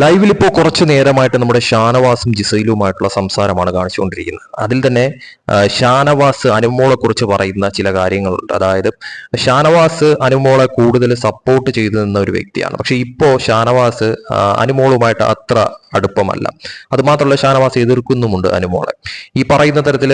ലൈവിൽ ഇപ്പോൾ കുറച്ച് നേരമായിട്ട് നമ്മുടെ ഷാനവാസും ജിസൈലുമായിട്ടുള്ള സംസാരമാണ് കാണിച്ചുകൊണ്ടിരിക്കുന്നത്. അതിൽ തന്നെ ഷാനവാസ് അനുമോളെ കുറിച്ച് പറയുന്ന ചില കാര്യങ്ങളുണ്ട്. അതായത് ഷാനവാസ് അനുമോളെ കൂടുതൽ സപ്പോർട്ട് ചെയ്തു നിന്ന ഒരു വ്യക്തിയാണ്. പക്ഷെ ഇപ്പോൾ ഷാനവാസ് അനുമോളുമായിട്ട് അത്ര അടുപ്പമല്ല. അതുമാത്രമല്ല ഷാനവാസ് എതിർക്കുന്നുമുണ്ട് അനുമോളെ. ഈ പറയുന്ന തരത്തിൽ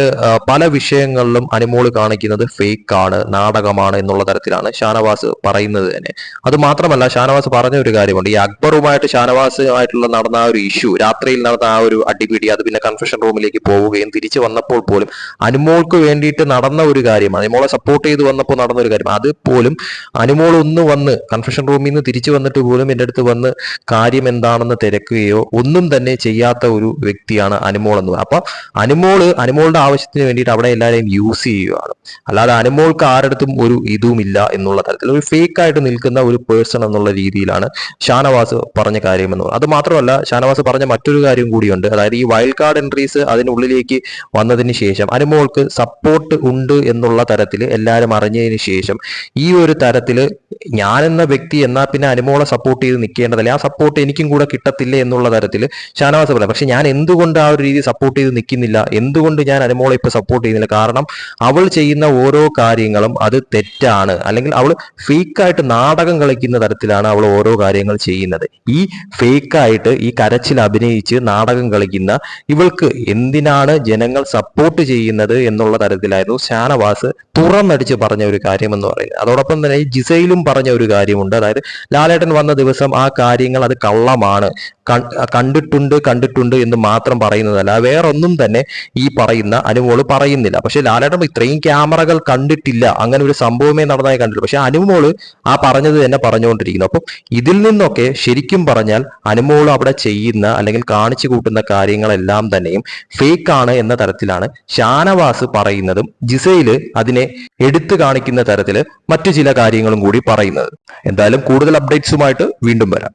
പല വിഷയങ്ങളിലും അനുമോൾ കാണിക്കുന്നത് ഫേക്ക് ആണ് നാടകമാണ് എന്നുള്ള തരത്തിലാണ് ഷാനവാസ് പറയുന്നത് തന്നെ. അത് മാത്രമല്ല ഷാനവാസ് പറഞ്ഞ ഒരു കാര്യമുണ്ട്. ഈ അക്ബറുമായിട്ട് ഷാനവാസ് ആയിട്ടുള്ള നടന്ന ആ ഒരു ഇഷ്യൂ രാത്രിയിൽ നടന്ന ആ ഒരു അടിപിടി അത് പിന്നെ കൺഫെഷൻ റൂമിലേക്ക് പോവുകയും തിരിച്ചു വന്നപ്പോൾ പോലും അനുമോൾക്ക് വേണ്ടിയിട്ട് നടന്ന ഒരു കാര്യം അനുമോളെ സപ്പോർട്ട് ചെയ്ത് വന്നപ്പോൾ നടന്ന ഒരു കാര്യം അത് പോലും അനുമോൾ ഒന്ന് വന്ന് കൺഫെഷൻ റൂമിൽ നിന്ന് തിരിച്ചു വന്നിട്ട് പോലും എന്റെ അടുത്ത് വന്ന് കാര്യം എന്താണെന്ന് തിരക്കുകയോ ഒന്നും തന്നെ ചെയ്യാത്ത ഒരു വ്യക്തിയാണ് അനുമോൾ എന്ന് പറയുന്നത്. അപ്പൊ അനുമോൾ അനുമോളുടെ ആവശ്യത്തിന് വേണ്ടിയിട്ട് അവിടെ എല്ലാവരെയും യൂസ് ചെയ്യുകയാണ്. അല്ലാതെ അനുമോൾക്ക് ആരടുത്തും ഒരു ഇതുമില്ല എന്നുള്ള തരത്തിൽ ഒരു ഫേക്ക് ആയിട്ട് നിൽക്കുന്ന ഒരു പേഴ്സൺ എന്നുള്ള രീതിയിലാണ് ഷാനവാസ് പറഞ്ഞ കാര്യം എന്ന് പറയുന്നത്. അത് മാത്രമല്ല ഷാനവാസ് പറഞ്ഞ മറ്റൊരു കാര്യം കൂടിയുണ്ട്. അതായത് ഈ വൈൽഡ് കാർഡ് എൻട്രീസ് അതിനുള്ളിലേക്ക് വന്നതിന് ശേഷം അനുമോൾക്ക് സപ്പോർട്ട് ഉണ്ട് എന്നുള്ള തരത്തിൽ എല്ലാവരും അറിഞ്ഞതിന് ശേഷം ഈ ഒരു തരത്തിൽ എന്ന വ്യക്തി എന്നാൽ പിന്നെ അനുമോളെ സപ്പോർട്ട് ചെയ്ത് നിൽക്കേണ്ടതല്ല ആ സപ്പോർട്ട് എനിക്കും കൂടെ കിട്ടത്തില്ല എന്നുള്ള തരത്തിൽ ഷാനവാസ് പറയാം പക്ഷെ ഞാൻ എന്തുകൊണ്ട് ആ ഒരു രീതി സപ്പോർട്ട് ചെയ്ത് നിൽക്കുന്നില്ല എന്തുകൊണ്ട് ഞാൻ അനുമോളെ ഇപ്പൊ സപ്പോർട്ട് ചെയ്യുന്നില്ല? കാരണം അവൾ ചെയ്യുന്ന ഓരോ കാര്യങ്ങളും അത് തെറ്റാണ്. അല്ലെങ്കിൽ അവൾ ഫേക്കായിട്ട് നാടകം കളിക്കുന്ന തരത്തിലാണ് അവൾ ഓരോ കാര്യങ്ങൾ ചെയ്യുന്നത്. ഈ ഫേക്കായിട്ട് ഈ കരച്ചിൽ അഭിനയിച്ച് നാടകം കളിക്കുന്ന ഇവൾക്ക് എന്തിനാണ് ജനങ്ങൾ സപ്പോർട്ട് ചെയ്യുന്നത് എന്നുള്ള തരത്തിലായിരുന്നു ഷാനവാസ് തുറന്നടിച്ച് പറഞ്ഞ ഒരു കാര്യം എന്ന് പറയുന്നത്. അതോടൊപ്പം തന്നെ ഈ ജിസയിലും പറഞ്ഞ ഒരു കാര്യമുണ്ട്. അതായത് ലാലേട്ടൻ വന്ന ദിവസം ആ കാര്യങ്ങൾ അത് കള്ളമാണ്. കണ്ടിട്ടുണ്ട് കണ്ടിട്ടുണ്ട് എന്ന് മാത്രം പറയുന്നതല്ല. വേറൊന്നും തന്നെ ഈ പറയുന്ന അനുമോൾ പറയുന്നില്ല. പക്ഷെ ലാലേട്ടൻ ഇത്രയും ക്യാമറകൾ കണ്ടിട്ടില്ല. അങ്ങനെ ഒരു സംഭവമേ നടന്നതായി കണ്ടിട്ടില്ല. പക്ഷെ അനുമോൾ ആ പറഞ്ഞത് തന്നെ പറഞ്ഞുകൊണ്ടിരിക്കുന്നു. അപ്പം ഇതിൽ നിന്നൊക്കെ ശരിക്കും പറഞ്ഞാൽ അനുമോൾ അവിടെ ചെയ്യുന്ന അല്ലെങ്കിൽ കാണിച്ചു കൂട്ടുന്ന കാര്യങ്ങളെല്ലാം തന്നെയും ഫേക്ക് ആണ് എന്ന തരത്തിലാണ് ഷാനവാസ് പറയുന്നതും ജിസയിൽ അതിനെ എടുത്തു കാണിക്കുന്ന തരത്തിൽ മറ്റു ചില കാര്യങ്ങളും കൂടി പറയുന്നത്. എന്തായാലും കൂടുതൽ അപ്ഡേറ്റ്സുമായിട്ട് വീണ്ടും വരാം.